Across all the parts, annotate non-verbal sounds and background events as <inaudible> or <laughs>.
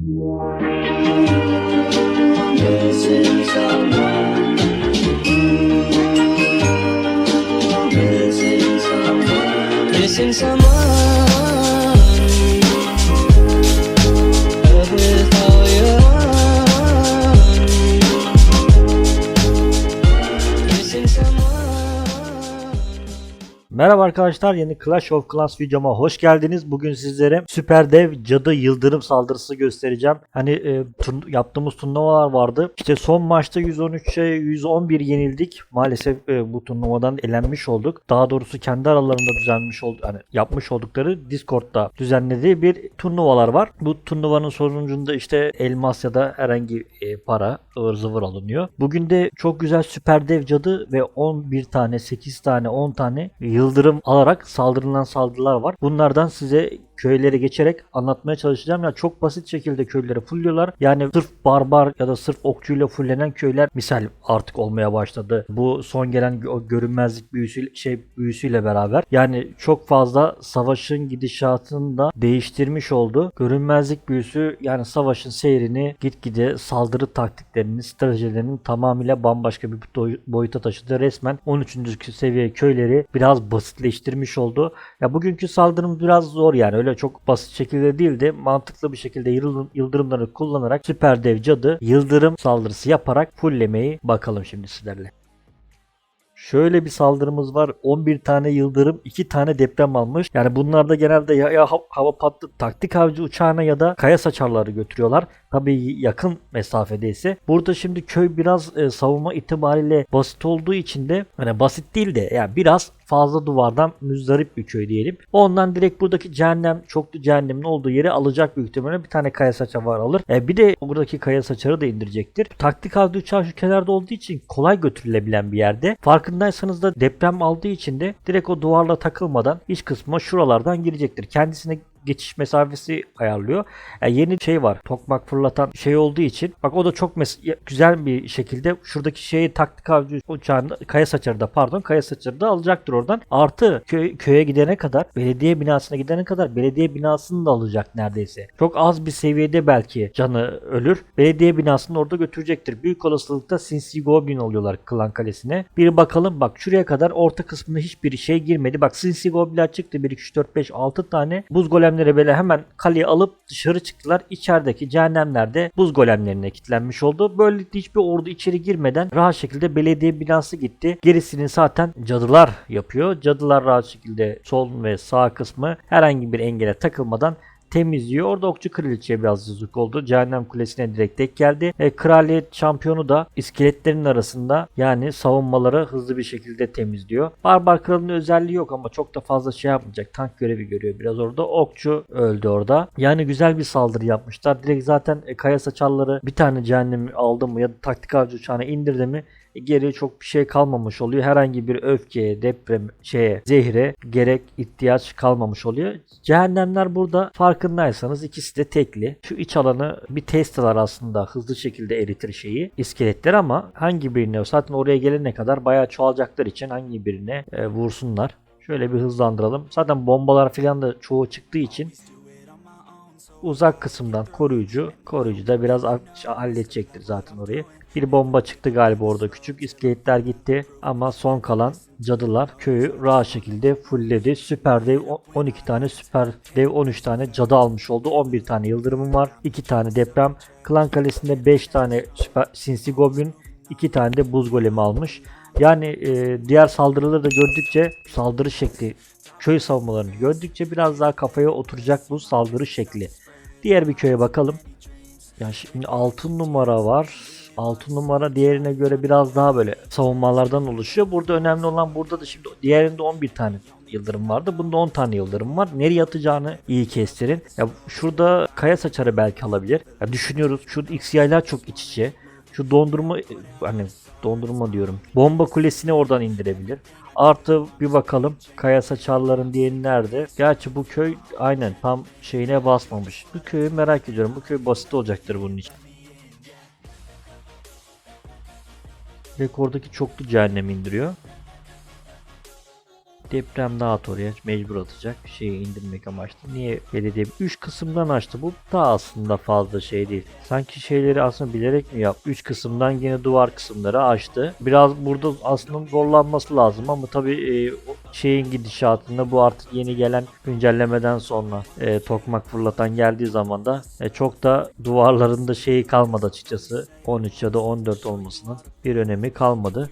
Thank you. Merhaba arkadaşlar yeni Clash of Clans videoma hoş geldiniz. Bugün sizlere süper dev cadı yıldırım saldırısı göstereceğim. Hani e, turn- yaptığımız turnuvalar vardı. İşte son maçta 113'e 111 yenildik. Maalesef e, bu turnuvadan elenmiş olduk. Daha doğrusu kendi aralarında düzenmiş oldu hani yapmış oldukları Discord'da düzenlediği bir turnuvalar var. Bu turnuvanın sonucunda işte elmas ya da herhangi e, para ıvır zıvır alınıyor. Bugün de çok güzel süper dev cadı ve 11 tane 8 tane 10 tane yıldırım alarak saldırılan saldırılar var. Bunlardan size köylere geçerek anlatmaya çalışacağım. Ya çok basit şekilde köyleri fulluyorlar. Yani sırf barbar ya da sırf okçuyla fullenen köyler misal artık olmaya başladı. Bu son gelen görünmezlik büyüsü şey büyüsüyle beraber. Yani çok fazla savaşın gidişatını da değiştirmiş oldu. Görünmezlik büyüsü yani savaşın seyrini gitgide saldırı taktiklerini, stratejilerini tamamıyla bambaşka bir boy- boyuta taşıdı. Resmen 13. seviye köyleri biraz basitleştirmiş oldu. Ya bugünkü saldırım biraz zor yani öyle çok basit şekilde değil de mantıklı bir şekilde yıldırım- yıldırımları kullanarak süper dev cadı yıldırım saldırısı yaparak fulllemeyi bakalım şimdi sizlerle. Şöyle bir saldırımız var. 11 tane yıldırım, 2 tane deprem almış. Yani bunlarda genelde ya, ya ha- hava patlı taktik avcı uçağına ya da kaya saçarları götürüyorlar. Tabii yakın mesafede ise. Burada şimdi köy biraz e, savunma itibariyle basit olduğu için de hani basit değil de yani biraz fazla duvardan müzdarip bir köy diyelim. Ondan direkt buradaki cehennem, çoklu cehennemin olduğu yeri alacak büyük ihtimalle bir tane kaya saçarı alır. E, bir de buradaki kaya saçarı da indirecektir. Taktik avcı uçağı şu kenarda olduğu için kolay götürülebilen bir yerde. Farkındaysanız da deprem aldığı için de direkt o duvarla takılmadan iç kısmına şuralardan girecektir. Kendisine geçiş mesafesi ayarlıyor. Yani yeni şey var. Tokmak fırlatan şey olduğu için. Bak o da çok güzel bir şekilde şuradaki şeyi taktik avcı uçağını kaya saçarı da pardon kaya saçarı da alacaktır oradan. Artı köy, köye gidene kadar belediye binasına gidene kadar belediye binasını da alacak neredeyse. Çok az bir seviyede belki canı ölür. Belediye binasını orada götürecektir. Büyük olasılıkla Sinsi Goblin oluyorlar Klan Kalesi'ne. Bir bakalım bak şuraya kadar orta kısmına hiçbir şey girmedi. Bak Sinsi Goblin çıktı 1 2 3 4 5 6 tane. Buz golemleri böyle hemen kaleye alıp dışarı çıktılar. İçerideki cehennemler de buz golemlerine kilitlenmiş oldu. Böylelikle hiçbir ordu içeri girmeden rahat şekilde belediye binası gitti. Gerisini zaten cadılar yapıyor. Cadılar rahat şekilde sol ve sağ kısmı herhangi bir engele takılmadan temizliyor. Orada okçu kraliçeye biraz yazık oldu. Cehennem kulesine direkt tek geldi. E, kraliyet şampiyonu da iskeletlerin arasında yani savunmaları hızlı bir şekilde temizliyor. Barbar kralının özelliği yok ama çok da fazla şey yapmayacak. Tank görevi görüyor biraz orada. Okçu öldü orada. Yani güzel bir saldırı yapmışlar. Direkt zaten e, kaya saçarları bir tane cehennemi aldı mı ya da taktik avcı uçağına indirdi mi geriye çok bir şey kalmamış oluyor. Herhangi bir öfkeye, deprem, şeye, zehre gerek ihtiyaç kalmamış oluyor. Cehennemler burada farkındaysanız ikisi de tekli. Şu iç alanı bir testalar aslında hızlı şekilde eritir şeyi. iskeletler ama hangi birine zaten oraya gelene kadar bayağı çoğalacaklar için hangi birine e, vursunlar. Şöyle bir hızlandıralım. Zaten bombalar falan da çoğu çıktığı için uzak kısımdan koruyucu. Koruyucu da biraz ha- halledecektir zaten orayı. Bir bomba çıktı galiba orada küçük. iskeletler gitti ama son kalan cadılar köyü rahat şekilde fullledi. Süper dev o- 12 tane süper dev 13 tane cadı almış oldu. 11 tane yıldırımım var. 2 tane deprem. Klan kalesinde 5 tane süper sinsi goblin 2 tane de buz golemi almış. Yani e, diğer saldırıları da gördükçe saldırı şekli köy savunmalarını gördükçe biraz daha kafaya oturacak bu saldırı şekli. Diğer bir köye bakalım. Ya şimdi 6 numara var. 6 numara diğerine göre biraz daha böyle savunmalardan oluşuyor. Burada önemli olan burada da şimdi diğerinde 11 tane yıldırım vardı. Bunda 10 tane yıldırım var. Nereye atacağını iyi kestirin. Ya şurada kaya saçarı belki alabilir. Ya düşünüyoruz. Şu X yaylar çok iç içe. Şu dondurma hani dondurma diyorum. Bomba kulesini oradan indirebilir. Artı bir bakalım kaya saçarların diğeri nerede? Gerçi bu köy aynen tam şeyine basmamış. Bu köyü merak ediyorum. Bu köy basit olacaktır bunun için. Rekordaki çoklu cehennem indiriyor. deprem dağıt oraya mecbur atacak şeyi indirmek amaçlı. Niye belediye 3 kısımdan açtı bu da aslında fazla şey değil. Sanki şeyleri aslında bilerek mi yap? 3 kısımdan yine duvar kısımları açtı. Biraz burada aslında zorlanması lazım ama tabii e, şeyin gidişatında bu artık yeni gelen güncellemeden sonra e, tokmak fırlatan geldiği zaman da e, çok da duvarlarında şeyi kalmadı açıkçası. 13 ya da 14 olmasının bir önemi kalmadı.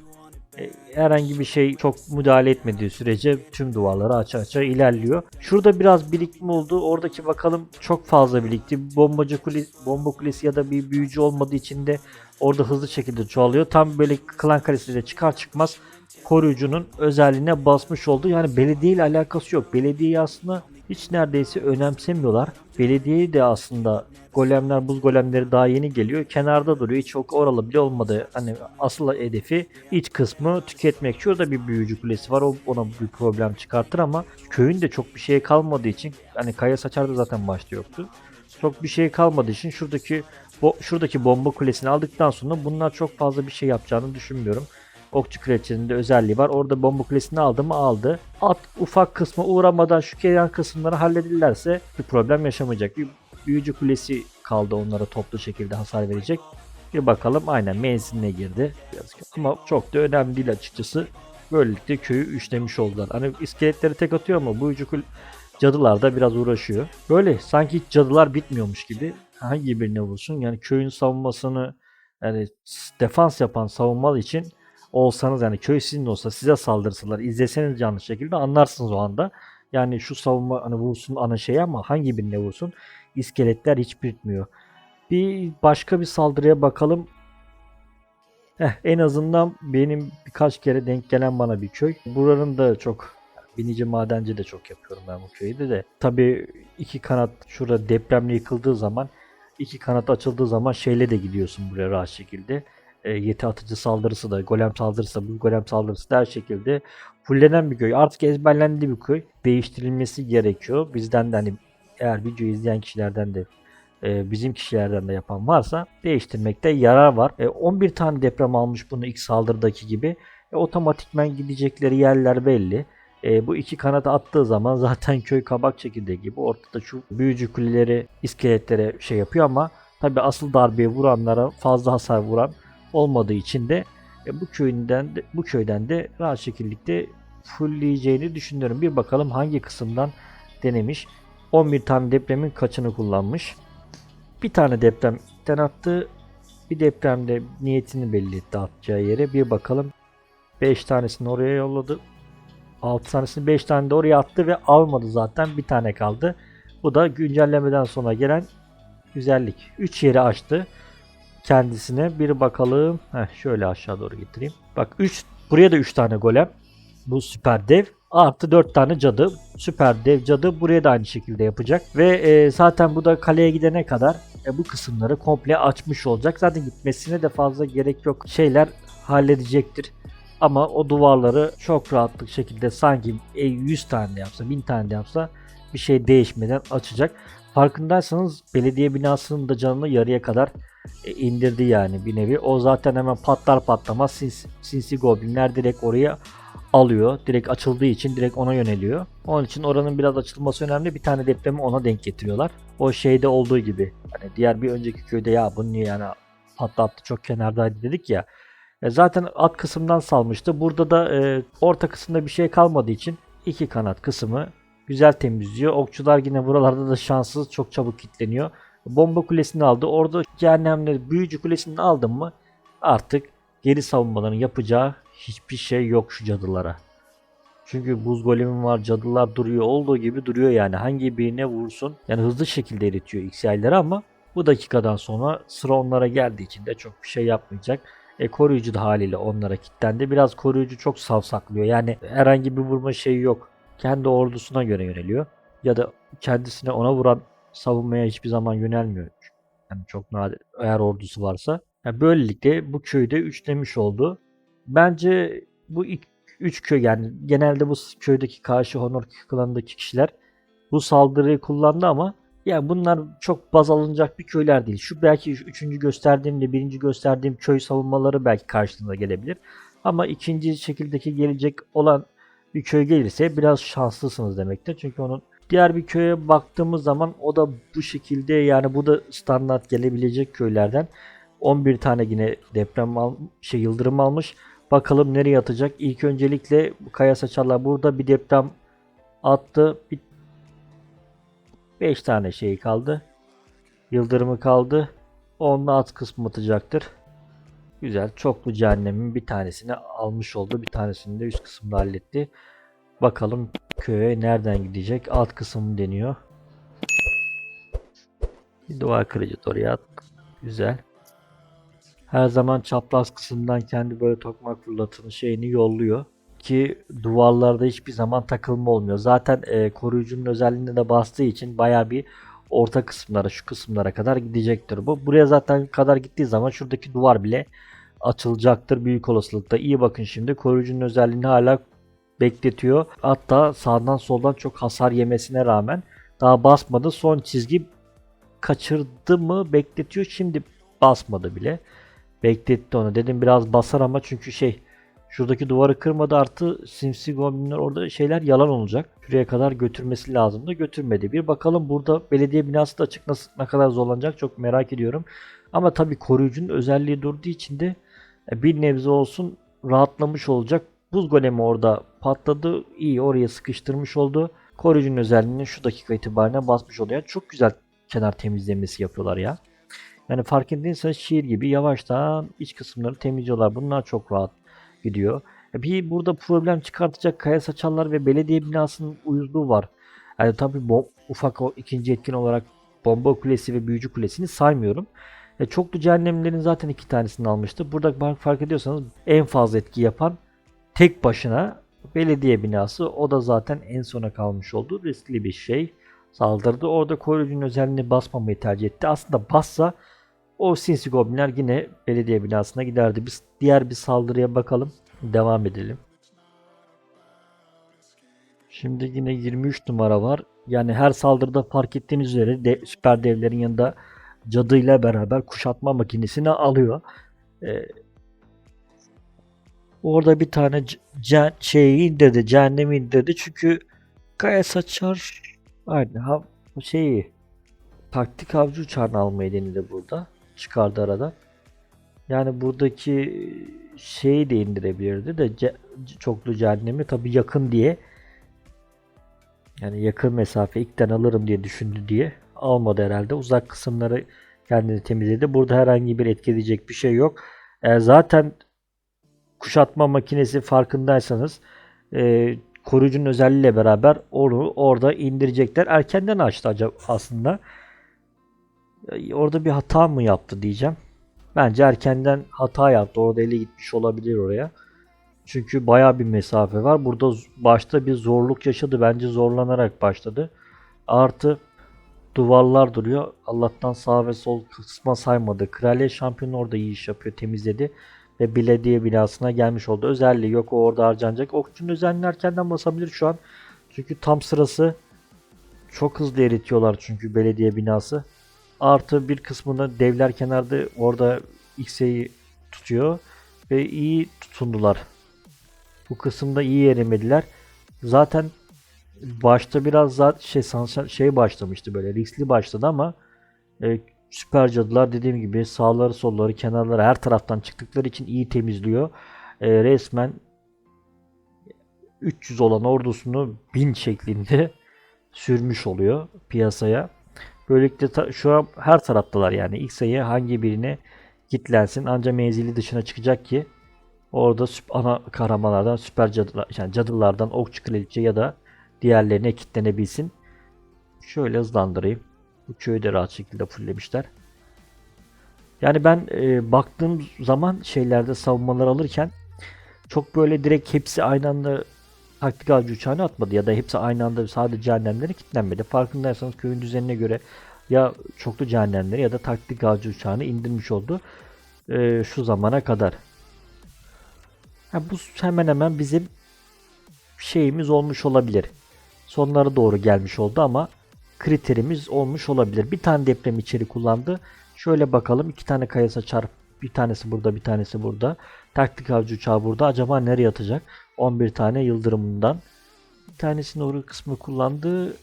E, herhangi bir şey çok müdahale etmediği sürece tüm duvarları aça aça ilerliyor. Şurada biraz birikme oldu. Oradaki bakalım çok fazla birikti. Bombacı kulesi, bomba kulesi ya da bir büyücü olmadığı için de orada hızlı şekilde çoğalıyor. Tam böyle klan kalesiyle çıkar çıkmaz koruyucunun özelliğine basmış oldu. Yani belediye ile alakası yok. Belediyeyi aslında hiç neredeyse önemsemiyorlar. Belediyeyi de aslında golemler, buz golemleri daha yeni geliyor. Kenarda duruyor. Hiç çok oralı bile olmadı. Hani asıl hedefi iç kısmı tüketmek. Şurada bir büyücü kulesi var. O ona bir problem çıkartır ama köyün de çok bir şey kalmadığı için hani Kaya Saçar'da zaten başta yoktu. Çok bir şey kalmadığı için şuradaki bo- şuradaki bomba kulesini aldıktan sonra bunlar çok fazla bir şey yapacağını düşünmüyorum. Okçu kraliçenin de özelliği var. Orada bomba kulesini aldı mı aldı. At ufak kısma uğramadan şu kenar kısımları halledilirlerse bir problem yaşamayacak. Bir büyücü kulesi kaldı onlara toplu şekilde hasar verecek. Bir bakalım aynen menziline girdi. Ama çok da önemli değil açıkçası. Böylelikle köyü üçlemiş oldular. Hani iskeletleri tek atıyor ama büyücü kul cadılar da biraz uğraşıyor. Böyle sanki hiç cadılar bitmiyormuş gibi. Hangi birine vursun? Yani köyün savunmasını yani defans yapan savunmalı için olsanız yani köy sizin olsa size saldırsalar izleseniz canlı şekilde anlarsınız o anda. Yani şu savunma hani vursun ana şey ama hangi birine vursun iskeletler hiç bitmiyor. Bir başka bir saldırıya bakalım. Heh, en azından benim birkaç kere denk gelen bana bir köy. Buranın da çok binici madenci de çok yapıyorum ben bu köyde de. Tabii iki kanat şurada depremle yıkıldığı zaman iki kanat açıldığı zaman şeyle de gidiyorsun buraya rahat şekilde e, yeti atıcı saldırısı da, golem saldırısı da, bu golem saldırısı da her şekilde fullenen bir köy. Artık ezberlendi bir köy. Değiştirilmesi gerekiyor. Bizden de hani eğer video izleyen kişilerden de e, bizim kişilerden de yapan varsa değiştirmekte yarar var. E, 11 tane deprem almış bunu ilk saldırıdaki gibi. E, otomatikmen gidecekleri yerler belli. E, bu iki kanata attığı zaman <laughs> zaten köy kabak çekirdeği gibi ortada şu büyücü kuleleri iskeletlere şey yapıyor ama tabi asıl darbeyi vuranlara fazla hasar vuran olmadığı için de e, bu köyünden de, bu köyden de rahat şekilde fullleyeceğini düşünüyorum. Bir bakalım hangi kısımdan denemiş. 11 tane depremin kaçını kullanmış. Bir tane depremden attı. Bir depremde niyetini belli etti atacağı yere. Bir bakalım 5 tanesini oraya yolladı. 6 tanesini 5 tane de oraya attı ve almadı zaten. Bir tane kaldı. Bu da güncellemeden sonra gelen güzellik. 3 yeri açtı kendisine. Bir bakalım. Heh, şöyle aşağı doğru getireyim. Bak 3 buraya da 3 tane golem. Bu süper dev. Artı 4 tane cadı. Süper dev cadı buraya da aynı şekilde yapacak. Ve e, zaten bu da kaleye gidene kadar e, bu kısımları komple açmış olacak. Zaten gitmesine de fazla gerek yok. Şeyler halledecektir. Ama o duvarları çok rahatlık şekilde sanki e, 100 tane de yapsa 1000 tane de yapsa bir şey değişmeden açacak. Farkındaysanız belediye binasının da canını yarıya kadar e, indirdi yani bir nevi. O zaten hemen patlar patlamaz sinsi, sinsi goblinler direkt oraya alıyor. Direkt açıldığı için direkt ona yöneliyor. Onun için oranın biraz açılması önemli. Bir tane depremi ona denk getiriyorlar. O şeyde olduğu gibi. Hani diğer bir önceki köyde ya bunu niye yani patlattı çok kenardaydı dedik ya. E zaten alt kısımdan salmıştı. Burada da e, orta kısımda bir şey kalmadığı için iki kanat kısmı güzel temizliyor. Okçular yine buralarda da şanssız çok çabuk kilitleniyor. Bomba kulesini aldı. Orada cehennemle büyücü kulesini aldın mı artık geri savunmaların yapacağı hiçbir şey yok şu cadılara. Çünkü buz golemim var cadılar duruyor olduğu gibi duruyor yani hangi birine vursun yani hızlı şekilde eritiyor XY'leri ama bu dakikadan sonra sıra onlara geldiği için de çok bir şey yapmayacak. E, koruyucu da haliyle onlara kilitlendi. Biraz koruyucu çok savsaklıyor. Yani herhangi bir vurma şeyi yok. Kendi ordusuna göre yöneliyor. Ya da kendisine ona vuran savunmaya hiçbir zaman yönelmiyor. Yani çok nadir eğer ordusu varsa. Yani böylelikle bu köyde üçlemiş oldu. Bence bu ilk üç köy yani genelde bu köydeki karşı honor klanındaki kişiler bu saldırıyı kullandı ama ya bunlar çok baz alınacak bir köyler değil. Şu belki üçüncü gösterdiğimle birinci gösterdiğim köy savunmaları belki karşılığında gelebilir. Ama ikinci şekildeki gelecek olan bir köy gelirse biraz şanslısınız demektir. Çünkü onun diğer bir köye baktığımız zaman o da bu şekilde yani bu da standart gelebilecek köylerden 11 tane yine deprem al, şey yıldırım almış. Bakalım nereye atacak? İlk öncelikle kaya saçarlar burada bir deprem attı. Bir 5 tane şey kaldı. Yıldırımı kaldı. Onun alt kısmı atacaktır. Güzel. Çoklu cehennemin bir tanesini almış oldu. Bir tanesini de üst kısımda halletti. Bakalım köye nereden gidecek? Alt kısım deniyor. Bir duvar kırıcı oraya at. Güzel. Her zaman çapraz kısımdan kendi böyle tokmak fırlatını şeyini yolluyor. Ki duvarlarda hiçbir zaman takılma olmuyor. Zaten e, koruyucunun özelliğine de bastığı için baya bir orta kısımlara şu kısımlara kadar gidecektir bu. Buraya zaten kadar gittiği zaman şuradaki duvar bile açılacaktır büyük olasılıkla. İyi bakın şimdi koruyucunun özelliğini hala bekletiyor. Hatta sağdan soldan çok hasar yemesine rağmen daha basmadı. Son çizgi kaçırdı mı bekletiyor. Şimdi basmadı bile. Bekletti onu. Dedim biraz basar ama çünkü şey şuradaki duvarı kırmadı artı simsi goblinler orada şeyler yalan olacak. Şuraya kadar götürmesi lazım da götürmedi. Bir bakalım burada belediye binası da açık nasıl ne kadar zorlanacak çok merak ediyorum. Ama tabii koruyucunun özelliği durduğu için de e, bir nebze olsun rahatlamış olacak. Buz golemi orada patladı. İyi oraya sıkıştırmış oldu. Koruyucunun özelliğini şu dakika itibariyle basmış oluyor. Çok güzel kenar temizlemesi yapıyorlar ya. Yani fark ettiyseniz şiir gibi yavaştan iç kısımları temizliyorlar. Bunlar çok rahat gidiyor. E, Bir burada problem çıkartacak kaya saçanlar ve belediye binasının uyuzluğu var. Yani tabii ufak o ikinci etkin olarak bomba kulesi ve büyücü kulesini saymıyorum. E, çoklu cehennemlerin zaten iki tanesini almıştı. Burada fark ediyorsanız en fazla etki yapan tek başına belediye binası. O da zaten en sona kalmış oldu. Riskli bir şey. Saldırdı. Orada koruyucunun özelliğini basmamayı tercih etti. Aslında bassa o sinsi goblinler yine belediye binasına giderdi. Biz diğer bir saldırıya bakalım. Devam edelim. Şimdi yine 23 numara var. Yani her saldırıda fark ettiğiniz üzere de, süper devlerin yanında cadıyla beraber kuşatma makinesini alıyor. Ee, orada bir tane şeyi indirdi, cehennemi indirdi. Çünkü Kaya Saçar aynı ha şeyi taktik avcı uçağını almayı denedi burada. Çıkardı arada. Yani buradaki şeyi de indirebilirdi de ce- çoklu cehennemi tabi yakın diye yani yakın mesafe ilkten alırım diye düşündü diye almadı herhalde. Uzak kısımları kendini temizledi. Burada herhangi bir etki edecek bir şey yok. E, zaten kuşatma makinesi farkındaysanız e, koruyucunun özelliğiyle beraber onu orada indirecekler. Erkenden açtı acaba aslında. E, Orada bir hata mı yaptı diyeceğim. Bence erkenden hata yaptı. Orada eli gitmiş olabilir oraya. Çünkü baya bir mesafe var. Burada başta bir zorluk yaşadı. Bence zorlanarak başladı. Artı duvarlar duruyor. Allah'tan sağ ve sol kısma saymadı. Kraliyet şampiyonu orada iyi iş yapıyor. Temizledi. Ve belediye binasına gelmiş oldu. Özelliği yok. O orada harcanacak. Okçunun özelliğini erkenden basabilir şu an. Çünkü tam sırası çok hızlı eritiyorlar çünkü belediye binası. Artı bir kısmını devler kenarda orada X'e'yi tutuyor. Ve iyi tutundular. Bu kısımda iyi erimediler. Zaten başta biraz zaten şey, şey başlamıştı böyle riskli başladı ama e, süper cadılar dediğim gibi sağları solları kenarları her taraftan çıktıkları için iyi temizliyor. E, resmen 300 olan ordusunu 1000 şeklinde <laughs> sürmüş oluyor piyasaya. Böylelikle şu an her taraftalar yani ilk sayı hangi birine kitlensin ancak menzili dışına çıkacak ki orada ana kahramanlardan süper cadılar, yani cadılardan okçu kraliçe ya da diğerlerine kitlenebilsin. Şöyle hızlandırayım. Bu köyü de rahat şekilde fulllemişler. Yani ben e, baktığım zaman şeylerde savunmalar alırken çok böyle direkt hepsi aynı anda taktik avcı uçağını atmadı ya da hepsi aynı anda sadece cehennemlere kilitlenmedi. Farkındaysanız köyün düzenine göre ya çoklu cehennemleri ya da taktik avcı uçağını indirmiş oldu e, şu zamana kadar. Ha, bu hemen hemen bizim şeyimiz olmuş olabilir. Sonlara doğru gelmiş oldu ama kriterimiz olmuş olabilir. Bir tane deprem içeri kullandı. Şöyle bakalım iki tane kaya saçar. Bir tanesi burada bir tanesi burada. Taktik avcı uçağı burada. Acaba nereye atacak? 11 tane yıldırımından. Bir tanesini oraya kısmı kullandı.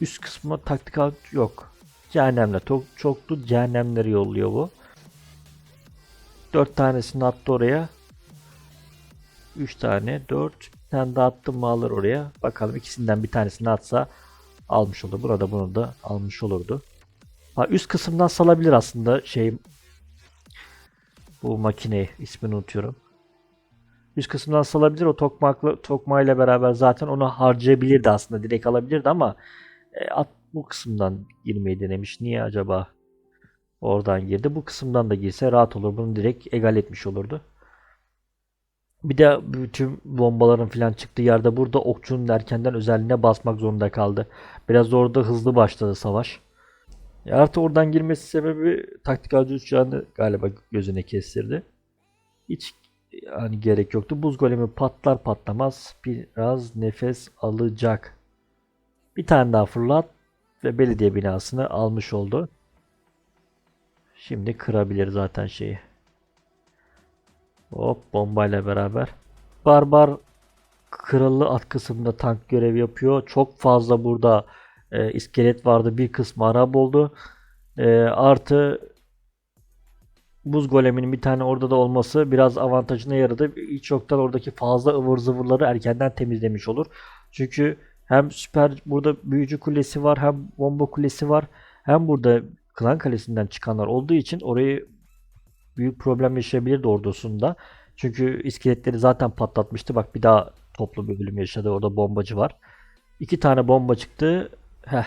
Üst kısmı taktikal yok. Cehennemle çok, çoklu cehennemleri yolluyor bu. 4 tanesini attı oraya. 3 tane 4 bir tane daha attım mı alır oraya. Bakalım ikisinden bir tanesini atsa almış olur. Burada bunu da almış olurdu. Ha, üst kısımdan salabilir aslında şey bu makineyi ismini unutuyorum. Üst kısımdan salabilir o tokmakla tokmayla beraber zaten onu harcayabilirdi aslında direkt alabilirdi ama e, at bu kısımdan girmeyi denemiş. Niye acaba oradan girdi? Bu kısımdan da girse rahat olur. Bunu direkt egal etmiş olurdu. Bir de bütün bombaların falan çıktığı yerde burada okçunun erkenden özelliğine basmak zorunda kaldı. Biraz orada hızlı başladı savaş. Ya artı oradan girmesi sebebi taktikalci uçağını galiba gözüne kestirdi. Hiç yani gerek yoktu. Buz golemi patlar patlamaz biraz nefes alacak. Bir tane daha fırlat ve belediye binasını almış oldu. Şimdi kırabilir zaten şeyi. Hop bombayla beraber. Barbar kralı at kısmında tank görev yapıyor. Çok fazla burada e, iskelet vardı. Bir kısmı Arap oldu. E, artı buz goleminin bir tane orada da olması biraz avantajına yaradı. Hiç yoktan oradaki fazla ıvır zıvırları erkenden temizlemiş olur. Çünkü hem süper burada büyücü kulesi var hem bomba kulesi var. Hem burada klan kalesinden çıkanlar olduğu için orayı büyük problem yaşayabilirdi ordusunda. Çünkü iskeletleri zaten patlatmıştı. Bak bir daha toplu bir bölüm yaşadı. Orada bombacı var. İki tane bomba çıktı. Heh.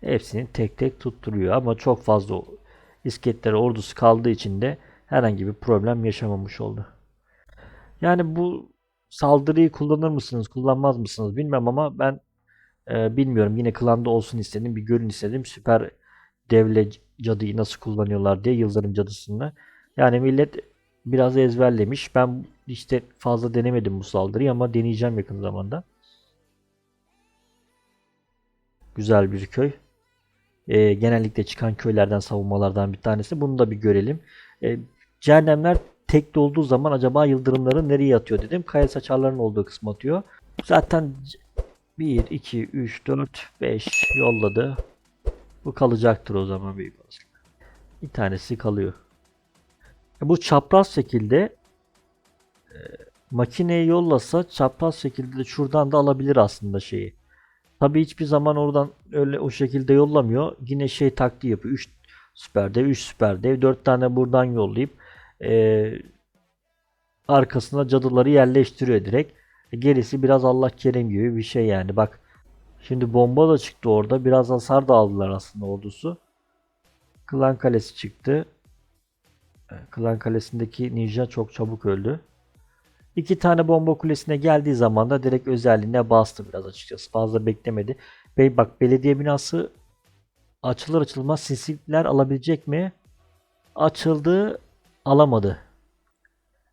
Hepsini tek tek tutturuyor ama çok fazla iskeletleri ordusu kaldığı için de herhangi bir problem yaşamamış oldu. Yani bu saldırıyı kullanır mısınız, kullanmaz mısınız bilmem ama ben e, bilmiyorum. Yine klanda olsun istedim, bir görün istedim. Süper devle cadıyı nasıl kullanıyorlar diye Yıldırım cadısını. Yani millet biraz ezberlemiş. Ben işte fazla denemedim bu saldırıyı ama deneyeceğim yakın zamanda. Güzel bir köy. Ee, genellikle çıkan köylerden savunmalardan bir tanesi. Bunu da bir görelim. Ee, cehennemler tek olduğu zaman acaba yıldırımları nereye atıyor dedim. Kaya saçarların olduğu kısmı atıyor. Zaten 1, 2, 3, 4, 5 yolladı. Bu kalacaktır o zaman büyük olasılıkla. Bir tanesi kalıyor. E, Bu çapraz şekilde e, makineye yollasa çapraz şekilde de şuradan da alabilir aslında şeyi. Tabi hiçbir zaman oradan öyle o şekilde yollamıyor. Yine şey taktiği yapıyor. 3 süper dev, 3 süper dev, 4 tane buradan yollayıp e, arkasına cadıları yerleştiriyor direkt. E, gerisi biraz Allah kerim gibi bir şey yani. Bak Şimdi bomba da çıktı orada. Biraz hasar da aldılar aslında ordusu. Klan Kalesi çıktı. E, Klan Kalesi'ndeki ninja çok çabuk öldü. İki tane bomba kulesine geldiği zaman da direkt özelliğine bastı biraz açıkçası. Fazla beklemedi. Bey bak belediye binası açılır açılmaz sinsiler alabilecek mi? Açıldı alamadı.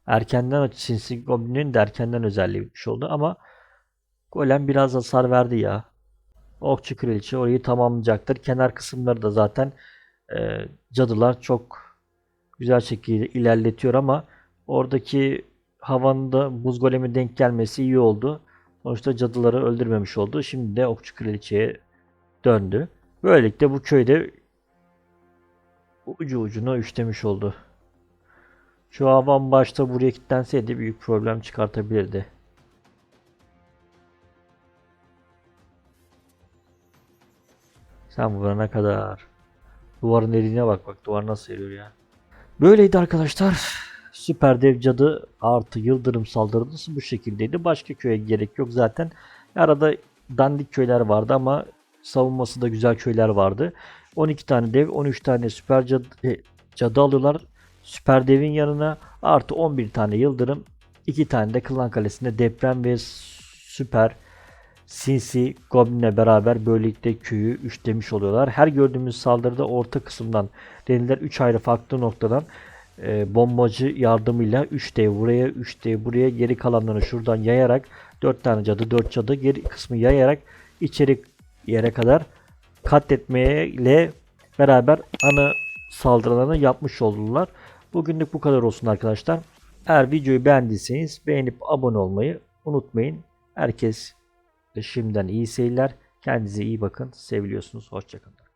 Erkenden sinsi goblinin de erkenden özelliği bitmiş oldu ama Golem biraz hasar verdi ya. Okçu kraliçe orayı tamamlayacaktır. Kenar kısımları da zaten e, cadılar çok güzel şekilde ilerletiyor ama oradaki havanın da buz golemi denk gelmesi iyi oldu. Sonuçta cadıları öldürmemiş oldu. Şimdi de okçu kraliçeye döndü. Böylelikle bu köyde ucu ucuna üçlemiş oldu. Şu havan başta buraya kilitlenseydi büyük problem çıkartabilirdi. Sen vurana kadar. Duvarın deliğine bak bak duvar nasıl eriyor ya. Böyleydi arkadaşlar. Süper dev cadı artı yıldırım saldırısı bu şekildeydi. Başka köye gerek yok zaten. Arada dandik köyler vardı ama savunması da güzel köyler vardı. 12 tane dev, 13 tane süper cadı, e, cadı alıyorlar. Süper devin yanına artı 11 tane yıldırım, 2 tane de klan kalesinde deprem ve süper sinsi Goblin'le beraber böylelikle köyü üçlemiş oluyorlar. Her gördüğümüz saldırıda orta kısımdan denilen 3 ayrı farklı noktadan e, bombacı yardımıyla 3 dev buraya 3 dev buraya geri kalanlarını şuradan yayarak 4 tane cadı 4 cadı geri kısmı yayarak içeri yere kadar katletmeyle beraber ana saldırılarını yapmış oldular. Bugünlük bu kadar olsun arkadaşlar. Eğer videoyu beğendiyseniz beğenip abone olmayı unutmayın. Herkes şimdiden iyi seyirler. Kendinize iyi bakın. Seviliyorsunuz. Hoşçakalın.